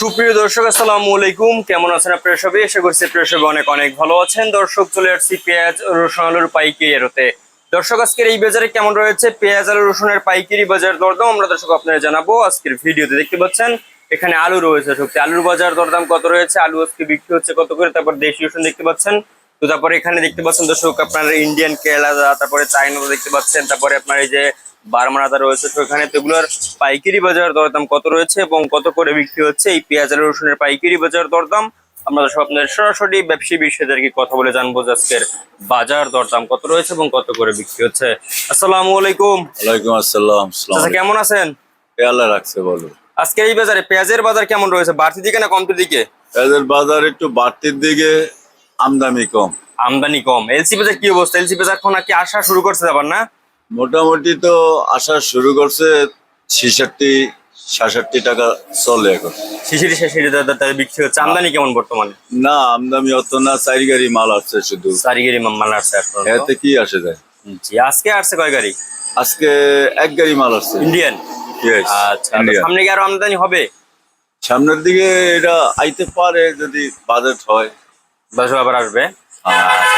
সুপ্রিয় দর্শক, আসসালামু আলাইকুম। কেমন আছেন আপনারা সবাই? আশা করছি আপনারা সবাই অনেক অনেক ভালো আছেন। দর্শক, চলে আসছি পেঁয়াজ, রসুন, আলুর পাইকারি এরোতে দর্শক, আজকের এই বাজারে কেমন রয়েছে? পেঁয়াজ, আলু, রসুনের পাইকারি বাজার দরদাম আমরা দর্শক আপনারা জানাব। আজকের ভিডিওতে দেখতে পাচ্ছেন, এখানে আলু রয়েছে। সত্যি, আলুর বাজার দরদাম কত রয়েছে? আলু আজকে বিক্রি হচ্ছে কত করে? তারপর দেশি রসুন দেখতে পাচ্ছেন। তো তারপরে এখানে দেখতে পাচ্ছেন দর্শক আপনার ইন্ডিয়ান কেরালা তারপরে চাইনা দেখতে পাচ্ছেন তারপরে আপনার এই যে বারমানাদা রয়েছে তো এখানে তো এগুলোর পাইকারি বাজার দরদাম কত রয়েছে এবং কত করে বিক্রি হচ্ছে? এই পেঁয়াজ আর রসুনের পাইকারি বাজার দরদাম আমরা সব আপনাদের সরাসরি ব্যবসায়ী বিষয়দেরকে কথা বলে জানব যে আজকের বাজার দরদাম কত রয়েছে এবং কত করে বিক্রি হচ্ছে। আসসালামু আলাইকুম। ওয়ালাইকুম আসসালাম আসসালাম চাচা কেমন আছেন? আল্লাহ রাখছে বলো। আজকে এই বাজারে পেঁয়াজের বাজার কেমন রয়েছে? বাড়তি দিকে না কমতির দিকে? পেঁয়াজের বাজার একটু বাড়তির দিকে আমদানি কম। আমদানি কম। এলসি বাজার কি অবস্থা? এলসি বাজার এখন কি আসা শুরু করছে আবার না? মোটামুটি তো আসা শুরু করছে ছেষট্টি সাতষট্টি টাকা চলে এখন। শিশিরি দাদা বিক্রি হচ্ছে। আমদানি কেমন বর্তমানে? না আমদানি অত না চারি গাড়ি মাল আসছে শুধু। সারিগিরি মাল আসছে এখন। এতে কি আসে যায়? জি আজকে আসছে কয় গাড়ি? আজকে এক গাড়ি মাল আসছে। ইন্ডিয়ান আচ্ছা সামনে কি আরও আমদানি হবে? সামনের দিকে এটা আইতে পারে যদি বাজেট হয়। দশ আবার আসবে।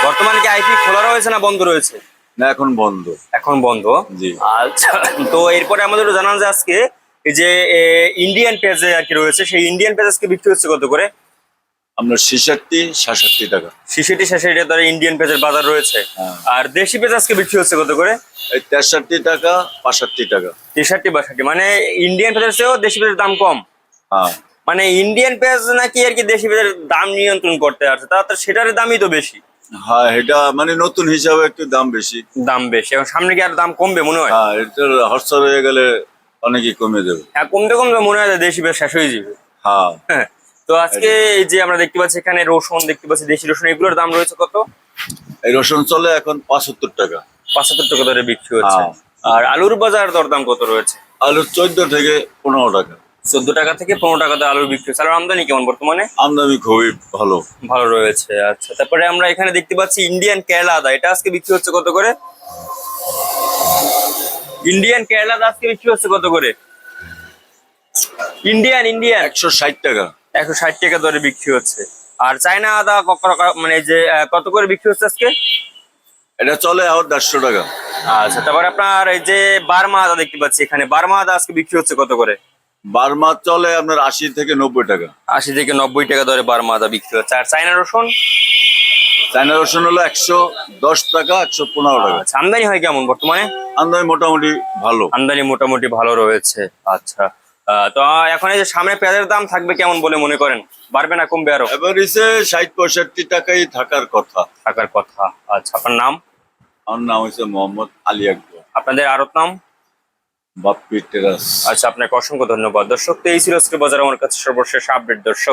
বর্তমানে কি আইপি খোলা রয়েছে না বন্ধ রয়েছে? না এখন বন্ধ। এখন বন্ধ। জি। আচ্ছা তো এরপরে আমাদের জানান যে আজকে এই যে ইন্ডিয়ান পেঁয়াজ আর কি রয়েছে সেই ইন্ডিয়ান পেঁয়াজ আজকে বিক্রি হচ্ছে কত করে? আপনার ছেষট্টি সাতষট্টি টাকা। শিশিটি শেষে ধরে ইন্ডিয়ান পেঁয়াজের বাজার রয়েছে। হ্যাঁ। আর দেশি পেঁয়াজ আজকে বিক্রি হচ্ছে কত করে? তেষট্টি টাকা পাঁষট্টি টাকা। তেষট্টি বাষট্টি। মানে ইন্ডিয়ান পেঁয়াজের চেয়েও দেশি পেঁয়াজের দাম কম। হ্যাঁ। মানে ইন্ডিয়ান পেঁয়াজ নাকি আর কি দেশি পেঁয়াজের দাম নিয়ন্ত্রণ করতে আসছে তা সেটার দামই তো বেশি। হ্যাঁ এটা মানে নতুন হিসাবে একটু দাম বেশি। দাম বেশি এবং সামনে কি আর দাম কমবে মনে হয়? হ্যাঁ এটার হরসর হয়ে গেলে অনেকই কমে যাবে হ্যাঁ কমতে কমতে মনে হয় যে দেশি পেঁয়াজ শেষ হয়ে যাবে। হ্যাঁ। হ্যাঁ তো আজকে এই যে আমরা দেখতে পাচ্ছি এখানে রসুন দেখতে পাচ্ছি দেশি রসুন এগুলোর দাম রয়েছে কত? এই রসুন চলে এখন পাঁচাত্তর টাকা। পঁচাত্তর টাকা ধরে বিক্রি হচ্ছে। হ্যাঁ। আর আলুর বাজার দরদাম কত রয়েছে? আলু চোদ্দ থেকে পনেরো টাকা। চোদ্দ টাকা থেকে পনেরো টাকাতে আলুর বিক্রি হচ্ছে। আলুর আমদানি কেমন বর্তমানে? আমদানি খুবই ভালো। ভালো রয়েছে আচ্ছা। তারপরে আমরা এখানে দেখতে পাচ্ছি ইন্ডিয়ান কেরালা আদা। এটা আজকে বিক্রি হচ্ছে কত করে? ইন্ডিয়ান কেরালা আদা আজকে বিক্রি হচ্ছে কত করে? ইন্ডিয়ান ইন্ডিয়ান একশো ষাট টাকা। একশো ষাট টাকা দরে বিক্রি হচ্ছে। আর চায়না আদা মানে যে কত করে বিক্রি হচ্ছে আজকে? এটা চলে এখন দেড়শো টাকা। আচ্ছা তারপরে আপনার এই যে বার্মা আদা দেখতে পাচ্ছি এখানে। বার্মা আদা আজকে বিক্রি হচ্ছে কত করে? বারমা চলে আপনার আশি থেকে নব্বই টাকা। আশি থেকে নব্বই টাকা দরে বার্মা আদা বিক্রি হচ্ছে। আর চায়না রসুন? চায়না রসুন হলো একশো দশ টাকা একশো পনেরো টাকা। আচ্ছা আমদানি হয় কেমন বর্তমানে? আমদানি মোটামুটি ভালো। আমদানি মোটামুটি ভালো রয়েছে। আচ্ছা। তো এখন এই যে সামনে পেঁয়াজের দাম থাকবে কেমন বলে মনে করেন? বাড়বে না কমবে আরও? এবার এসে ষাট পঁয়ষট্টি টাকাই থাকার কথা। থাকার কথা। আচ্ছা আপনার নাম? আমার নাম হচ্ছে মোহাম্মদ আলী আকবর। আপনাদের আরত নাম? বাপ্পি আচ্ছা আপনাকে অসংখ্য ধন্যবাদ। দর্শক, তো এই ছিল আজকে বাজার। আমার কাছে সর্বশেষ আপডেট। দর্শক